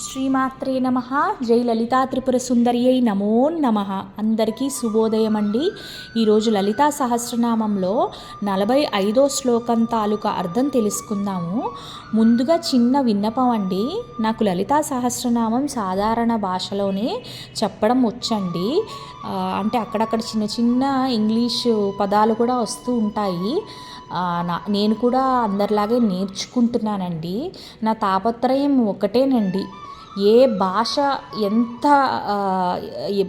శ్రీమాత్రే నమ. జై లలితా త్రిపుర సుందరియై నమో నమ. అందరికీ శుభోదయం అండి ఈరోజు లలితా సహస్రనామంలో నలభై ఐదో శ్లోకం తాలూకా అర్థం తెలుసుకుందాము. ముందుగా చిన్న విన్నపం అండి. నాకు లలితా సహస్రనామం సాధారణ భాషలోనే చెప్పడం వచ్చండి. అంటే అక్కడక్కడ చిన్న చిన్న ఇంగ్లీషు పదాలు కూడా వస్తూ ఉంటాయి. నా నేను కూడా అందరిలాగే నేర్చుకుంటున్నానండి. నా తాపత్రయం ఒకటేనండి. ఏ భాష ఎంత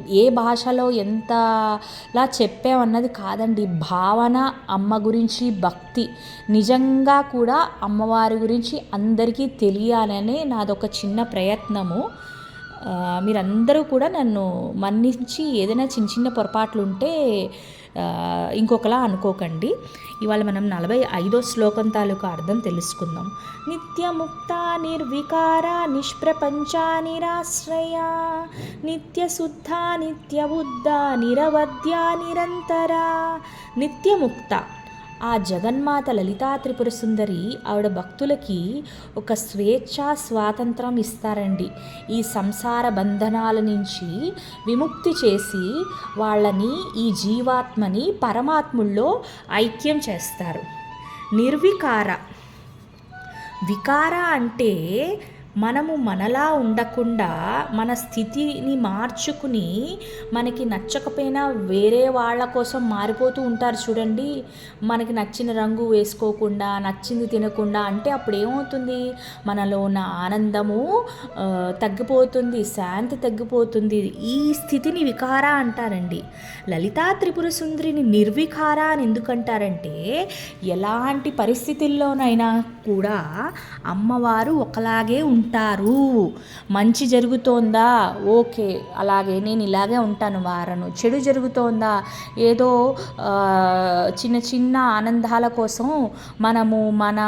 ఏ- భాషలో ఎంతలా చెప్పామన్నది కాదండి. భావన అమ్మ గురించి భక్తి నిజంగా కూడా అమ్మవారి గురించి అందరికీ తెలియాలనే నాదొక చిన్న ప్రయత్నము. మీరందరూ కూడా నన్ను మన్నించి ఏదైనా చిన్న చిన్న పొరపాట్లు ఉంటే ఇంకొకలా అనుకోకండి. ఇవాళ మనం నలభై ఐదో శ్లోకం తాలూకా అర్థం తెలుసుకుందాం. నిత్యముక్త నిర్వికార నిష్ప్రపంచ నిరాశ్రయ నిత్యశుద్ధ నిత్యబుద్ధ నిరవద్య నిరంతర. నిత్యముక్త ఆ జగన్మాత లలితా త్రిపుర సుందరి ఆవిడ భక్తులకి ఒక స్వేచ్ఛ స్వాతంత్రం ఇస్తారండి. ఈ సంసార బంధనాల నుంచి విముక్తి చేసి వాళ్ళని ఈ జీవాత్మని పరమాత్ముల్లో ఐక్యం చేస్తారు. నిర్వికార. వికార అంటే మనము మనలా ఉండకుండా మన స్థితిని మార్చుకుని మనకి నచ్చకపోయినా వేరే వాళ్ళ కోసం మారిపోతూ ఉంటారు చూడండి. మనకి నచ్చిన రంగు వేసుకోకుండా నచ్చింది తినకుండా అంటే అప్పుడు ఏమవుతుంది మనలో ఉన్న ఆనందము తగ్గిపోతుంది శాంతి తగ్గిపోతుంది. ఈ స్థితిని వికార అంటారండి. లలితా త్రిపుర సుందరిని నిర్వికార అని ఎందుకంటారంటే ఎలాంటి పరిస్థితుల్లోనైనా కూడా అమ్మవారు ఒకలాగే ఉంటారు ఉంటారు. మంచి జరుగుతోందా? ఓకే అలాగే నేను ఇలాగే ఉంటాను వారను. చెడు జరుగుతోందా? ఏదో చిన్న చిన్న ఆనందాల కోసం మనము మన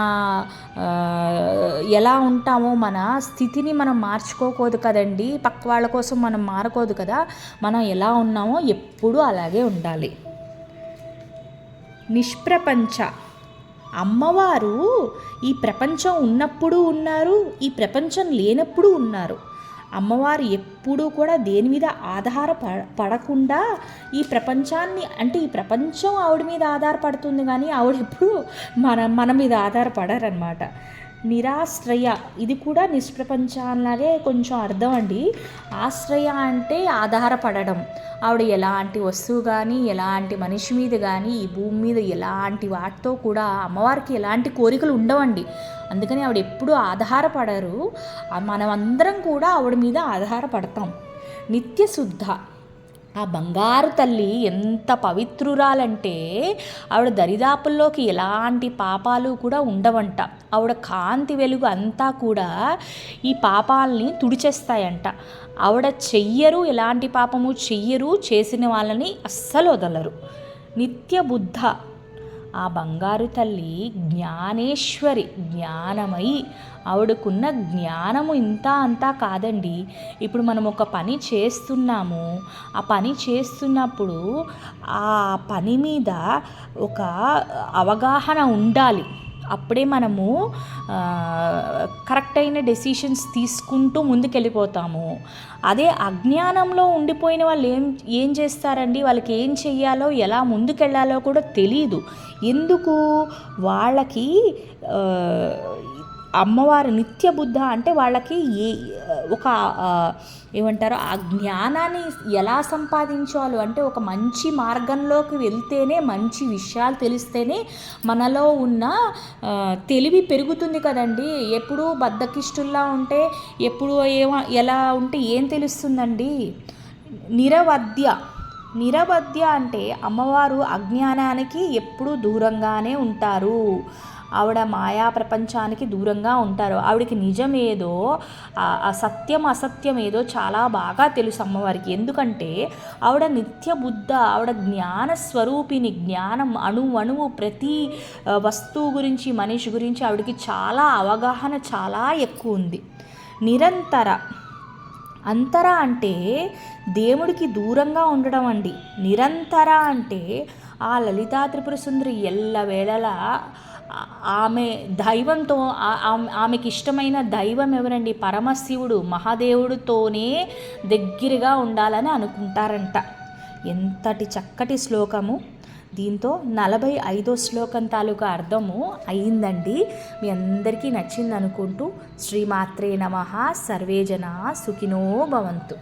ఎలా ఉంటామో మన స్థితిని మనం మార్చుకోకూడదు కదండి. పక్క వాళ్ళ కోసం మనం మారకూడదు కదా. మనం ఎలా ఉన్నామో ఎప్పుడూ అలాగే ఉండాలి. నిష్ప్రపంచ అమ్మవారు ఈ ప్రపంచం ఉన్నప్పుడు ఉన్నారు ఈ ప్రపంచం లేనప్పుడు ఉన్నారు. అమ్మవారు ఎప్పుడూ కూడా దేని మీద ఆధార పడకుండా ఈ ప్రపంచాన్ని అంటే ఈ ప్రపంచం ఆవిడ మీద ఆధారపడుతుంది కానీ ఆవిడ ఎప్పుడు మన మన మీద ఆధారపడరనమాట నిరాశ్రయ. ఇది కూడా నిష్ప్రపంచాలాగే కొంచెం అర్థం అండి. ఆశ్రయ అంటే ఆధారపడడం. ఆవిడ ఎలాంటి వస్తువు కానీ ఎలాంటి మనిషి మీద కానీ ఈ భూమి మీద ఎలాంటి వాటితో కూడా అమ్మవారికి ఎలాంటి కోరికలు ఉండవండి. అందుకని ఆవిడ ఎప్పుడూ ఆధారపడరు. మనమందరం కూడా ఆవిడ మీద ఆధారపడతాం. నిత్యశుద్ధ. ఆ బంగారు తల్లి ఎంత పవిత్రురాలంటే ఆవిడ దరిదాపుల్లోకి ఎలాంటి పాపాలు కూడా ఉండవంట. ఆవిడ కాంతి వెలుగు అంతా కూడా ఈ పాపాలని తుడిచేస్తాయంట. ఆవిడ చెయ్యరు ఎలాంటి పాపము చెయ్యరు చేసిన వాళ్ళని అస్సలు వదలరు. నిత్య బుద్ధ ఆ బంగారు తల్లి జ్ఞానేశ్వరి జ్ఞానమై ఆవిడకున్న జ్ఞానము ఇంత అంతా కాదండి. ఇప్పుడు మనం ఒక పని చేస్తున్నాము. ఆ పని చేస్తున్నప్పుడు ఆ పని మీద ఒక అవగాహన ఉండాలి. అప్పుడే మనము కరెక్ట్ అయిన డెసిషన్స్ తీసుకుంటూ ముందుకెళ్ళిపోతాము. అదే అజ్ఞానంలో ఉండిపోయిన వాళ్ళు ఏం ఏం చేస్తారండి? వాళ్ళకి ఏం చెయ్యాలో ఎలా ముందుకెళ్ళాలో కూడా తెలియదు ఎందుకు? వాళ్ళకి అమ్మవారు నిత్య బుద్ధ అంటే వాళ్ళకి ఏ ఒక ఏమంటారు ఆ జ్ఞానాన్ని ఎలా సంపాదించాలో అంటే ఒక మంచి మార్గంలోకి వెళ్తేనే మంచి విషయాలు తెలిస్తేనే మనలో ఉన్న తెలివి పెరుగుతుంది కదండి. ఎప్పుడు బద్దకిష్టుల్లా ఉంటే ఎప్పుడు ఏమో ఎలా ఉంటే ఏం తెలుస్తుందండి? నిరవద్య నిరవద్య అంటే అమ్మవారు అజ్ఞానానికి ఎప్పుడూ దూరంగానే ఉంటారు. ఆవిడ మాయా ప్రపంచానికి దూరంగా ఉంటారు. ఆవిడకి నిజం ఏదో సత్యం అసత్యం ఏదో చాలా బాగా తెలుసు అమ్మవారికి. ఎందుకంటే ఆవిడ నిత్య బుద్ధ ఆవిడ జ్ఞాన స్వరూపిణి జ్ఞానం అణు అణువు ప్రతి వస్తువు గురించి మనిషి గురించి ఆవిడకి చాలా అవగాహన చాలా ఎక్కువ ఉంది. నిరంతర అంతర అంటే దేవుడికి దూరంగా ఉండడం అండి. నిరంతర అంటే ఆ లలితా త్రిపుర సుందరి ఎల్లవేళలా ఆమె దైవంతో ఆమె- ఆమెకి ఇష్టమైన దైవం ఎవరండి? పరమశివుడు మహాదేవుడితోనే దగ్గరగా ఉండాలని అనుకుంటారంట. ఎంతటి చక్కటి శ్లోకము. దీంతో నలభై ఐదో శ్లోకం తాలూకా అర్థము అయిందండి. మీ అందరికీ నచ్చింది అనుకుంటూ శ్రీమాత్రే నమ. సర్వేజన సుఖినో భవంతు.